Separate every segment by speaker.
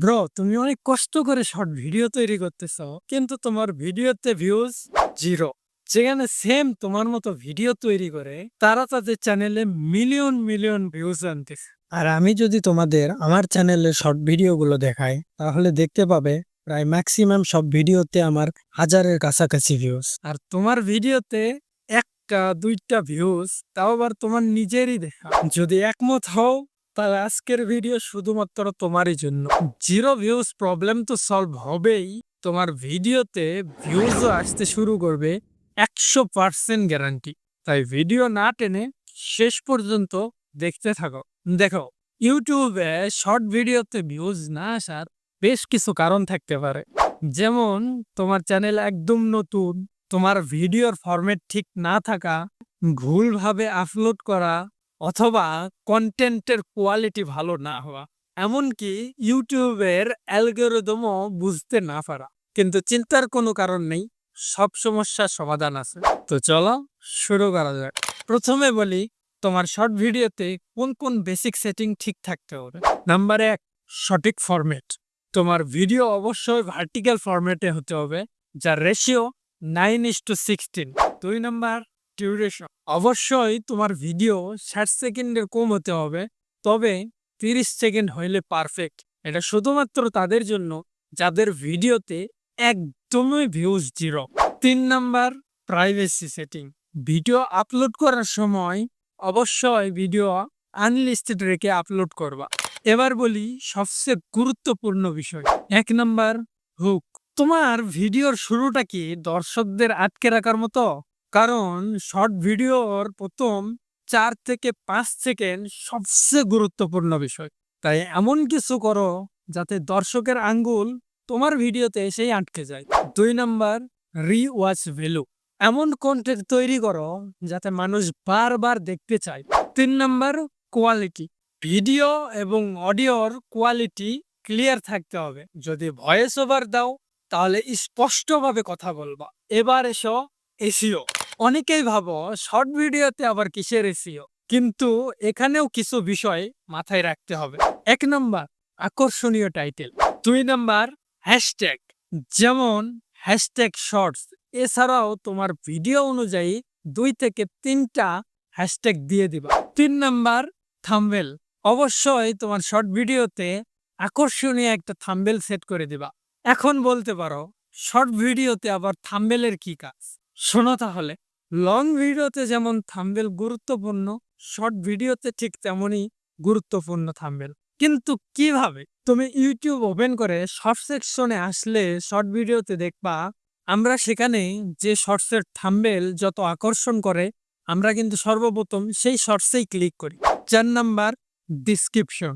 Speaker 1: Bro তুমি অনেক কষ্ট করে শর্ট ভিডিও তৈরি করতেছ, কিন্তু তোমার ভিডিওতে ভিউজ জিরো যেখানে সেম তোমার মতো ভিডিও তৈরি করে, তারা তাদের চ্যানেলে মিলিয়ন মিলিয়ন ভিউজ আনতেছে। আর আমি যদি তোমাদের আমার চ্যানেলে শর্ট ভিডিওগুলো দেখাই, তাহলে দেখতে পাবে প্রায় ম্যাক্সিমাম সব ভিডিওতে আমার হাজারের কাছাকাছি ভিউজ আর তোমার ভিডিওতে একটা, দুইটা ভিউজ তাও আবার তোমার নিজেরই দেখা। যদি একমত হও তাহলে আজকের ভিডিও শুধুমাত্র তোমারই জন্য। জিরো ভিউজ প্রবলেম তো সলভ হবেই। তোমার ভিডিওতে ভিউজও আসতে শুরু করবে একশো পার্সেন্ট গ্যারান্টি তাই ভিডিও না টেনে শেষ পর্যন্ত দেখতে থাকো। দেখো ইউটিউবে শর্ট ভিডিওতে ভিউজ না আসার বেশ কিছু কারণ থাকতে পারে। যেমন, তোমার চ্যানেল একদম নতুন, তোমার ভিডিওর ফরম্যাট ঠিক না থাকা, ভুলভাবে আপলোড করা অথবা কন্টেন্টের কোয়ালিটি ভালো না হওয়া। এমনকি ইউটিউবের অ্যালগোরিদমও বুঝতে না পারা। কিন্তু চিন্তার কোনো কারণ নেই, সব সমস্যার সমাধান আছে। তো চলো শুরু করা যাক। প্রথমে বলি, তোমার শর্ট ভিডিওতে কোন কোন বেসিক সেটিং ঠিক থাকতে হবে? নাম্বার এক, সঠিক ফরম্যাট তোমার ভিডিও অবশ্যই ভার্টিক্যাল ফরম্যাটে হতে হবে, যার ratio nine is to sixteen দুই নাম্বার ডিউরেশন অবশ্যই তোমার ভিডিও ষাট সেকেন্ডের কম হতে হবে, তবে তিরিশ সেকেন্ড হইলে পারফেক্ট এটা শুধুমাত্র তাদের জন্য, যাদের ভিডিওতে একদমই ভিউজ জিরো তিন number privacy setting video upload করার সময় অবশ্যই ভিডিও আনলিস্টেড রেখে আপলোড করবা। এবার বলি সবচেয়ে গুরুত্বপূর্ণ বিষয়। এক নাম্বার হুক তোমার ভিডিওর শুরুটা কি দর্শকদের আটকে রাখার মতো? কারণ শর্ট ভিডিওর প্রথম চার থেকে পাঁচ সেকেন্ড সবচেয়ে গুরুত্বপূর্ণ বিষয়। তাই এমন কিছু করো যাতে দর্শকের আঙ্গুল তোমার ভিডিওতে এসেই আটকে যায়। দুই নাম্বার রিওয়াচ ভ্যালু এমন কন্টেন্ট তৈরি করো যাতে মানুষ বারবার দেখতে চায়। তিন নাম্বার কোয়ালিটি ভিডিও এবং অডিওর কোয়ালিটি ক্লিয়ার থাকতে হবে। যদি ভয়েস ওভার দাও, তাহলে স্পষ্টভাবে কথা বলবা। এবার এসো এসিও। অনেকেই ভাবো শর্ট ভিডিওতে আবার কিসের এসিও? কিন্তু এখানেও কিছু বিষয় মাথায় রাখতে হবে। এক নম্বর, আকর্ষণীয় টাইটেল। দুই নাম্বার, হ্যাশট্যাগ। যেমন, হ্যাশট্যাগ শর্টস। এছাড়াও তোমার ভিডিও অনুযায়ী দুই থেকে তিনটা হ্যাশট্যাগ দিয়ে দিবা। তিন নম্বর থাম্বেল অবশ্যই তোমার শর্ট ভিডিওতে আকর্ষণীয় একটা থাম্বেল সেট করে দিবা। এখন বলতে পারো, শর্ট ভিডিওতে আবার থাম্বেলের কি কাজ? শোনো তাহলে। লং ভিডিওতে যেমন থাম্বেল গুরুত্বপূর্ণ শর্ট ভিডিওতে ঠিক তেমনই গুরুত্বপূর্ণ থাম্বেল কিন্তু কীভাবে তুমি ইউটিউব ওপেন করে শর্ট সেকশনে আসলে শর্ট ভিডিওতে দেখবা, আমরা সেখানে যে শর্টসের থাম্বেল যত আকর্ষণ করে, আমরা কিন্তু সর্বপ্রথম সেই শর্টসেই ক্লিক করি। চার নাম্বার ডিসক্রিপশন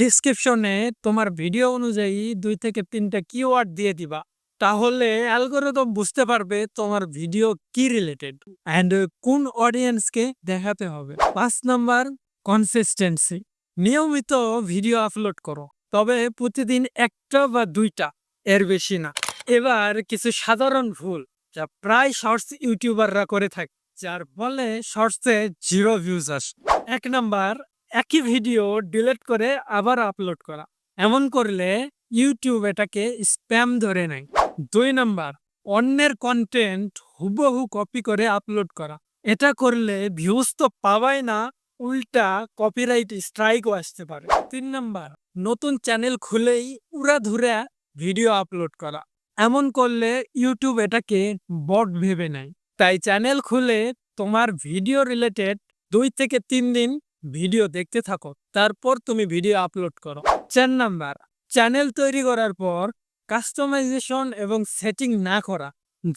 Speaker 1: ডিসক্রিপশনে তোমার ভিডিও অনুযায়ী দুই থেকে তিনটা কিওয়ার্ড দিয়ে দিবা। তাহলে অ্যালগোরিদম বুঝতে পারবে তোমার ভিডিও কি রিলেটেড অ্যান্ড কোন অডিয়েন্সকে দেখাতে হবে। পাঁচ নাম্বার কনসিস্টেন্সি নিয়মিত ভিডিও আপলোড করো, তবে প্রতিদিন একটা বা দুইটা, এর বেশি না। এবার কিছু সাধারণ ভুল, যা প্রায় শর্টস ইউটিউবাররা করে থাকে, যার ফলে শর্টসে জিরো ভিউজ আসে। এক নাম্বার, একই ভিডিও ডিলিট করে আবার আপলোড করা। এমন করলে ইউটিউব এটাকে স্প্যাম ধরে নেয়। দুই নাম্বার, অন্যের কন্টেন্ট হুবহু কপি করে আপলোড করা। এটা করলে ভিউজ তো পাবাই না, উল্টা কপিরাইট স্ট্রাইকও আসতে পারে। তিন নাম্বার, নতুন চ্যানেল খুলেই উড়াধুরা ভিডিও আপলোড করা। এমন করলে ইউটিউব এটাকে বট ভেবে নেয়। তাই চ্যানেল খুলে তোমার ভিডিও রিলেটেড দুই থেকে তিন দিন ভিডিও দেখতে থাকো। তারপর তুমি ভিডিও আপলোড করো। চার নাম্বার চ্যানেল তৈরি করার পর কাস্টমাইজেশন এবং সেটিং না করা।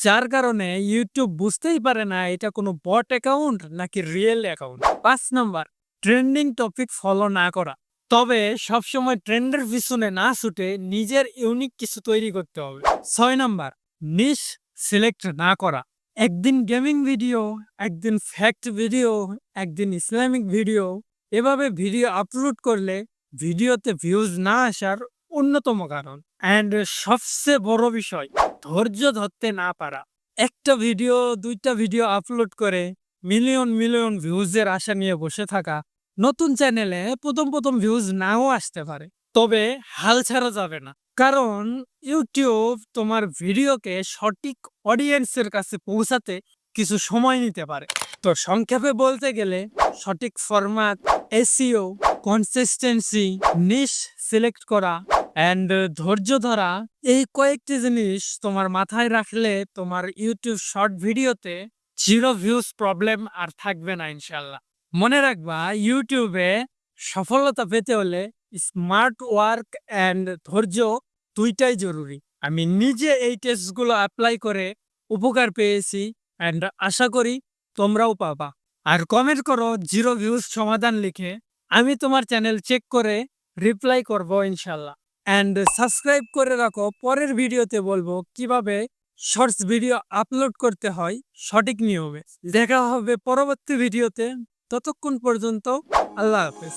Speaker 1: যার কারণে ইউটিউব বুঝতেই পারে না এটা কোনো বট অ্যাকাউন্ট নাকি রিয়েল অ্যাকাউন্ট পাঁচ নাম্বার ট্রেন্ডিং টপিক ফলো না করা। তবে সবসময় ট্রেন্ডের পিছনে না ছুটে নিজের ইউনিক কিছু তৈরি করতে হবে। ছয় নাম্বার নিশ সিলেক্ট না করা। একদিন গেমিং ভিডিও একদিন ফ্যাক্ট ভিডিও একদিন ইসলামিক ভিডিও এভাবে ভিডিও আপলোড করলে ভিডিওতে ভিউজ না আসার অন্যতম কারণ। অ্যান্ড সবচেয়ে বড় বিষয়, ধৈর্য ধরতে না পারা। একটা ভিডিও, দুইটা ভিডিও আপলোড করে মিলিয়ন মিলিয়ন ভিউজের আশা নিয়ে বসে থাকা নতুন চ্যানেলে প্রথম প্রথম ভিউজ নাও আসতে পারে। তবে হাল ছাড়া যাবে না। কারণ ইউটিউব তোমার ভিডিওকে সঠিক অডিয়েন্সের কাছে পৌঁছাতে কিছু সময় নিতে পারে। তো সংক্ষেপে বলতে গেলে, সঠিক ফরম্যাট এসিও কনসিস্টেন্সি নিশ সিলেক্ট করা অ্যান্ড ধৈর্য ধরা এই কয়েকটি জিনিস তোমার মাথায় রাখলে তোমার ইউটিউব শর্ট ভিডিওতে জিরো ভিউজ প্রবলেম আর থাকবে না ইনশাল্লাহ মনে রাখবা ইউটিউবে সফলতা পেতে হলে স্মার্ট ওয়ার্ক অ্যান্ড ধৈর্য দুইটাই জরুরি। আমি নিজে এই টেস্টগুলো অ্যাপ্লাই করে উপকার পেয়েছি অ্যান্ড আশা করি তোমরাও পাবা। আর কমেন্ট করো জিরো ভিউজ সমাধান লিখে, আমি তোমার চ্যানেল চেক করে রিপ্লাই করব ইনশাল্লাহ অ্যান্ড সাবস্ক্রাইব করে রাখো। পরের ভিডিওতে বলব কীভাবে শর্টস ভিডিও আপলোড করতে হয় সঠিক নিয়মে। দেখা হবে পরবর্তী ভিডিওতে। ততক্ষণ পর্যন্ত আল্লাহ হাফেজ।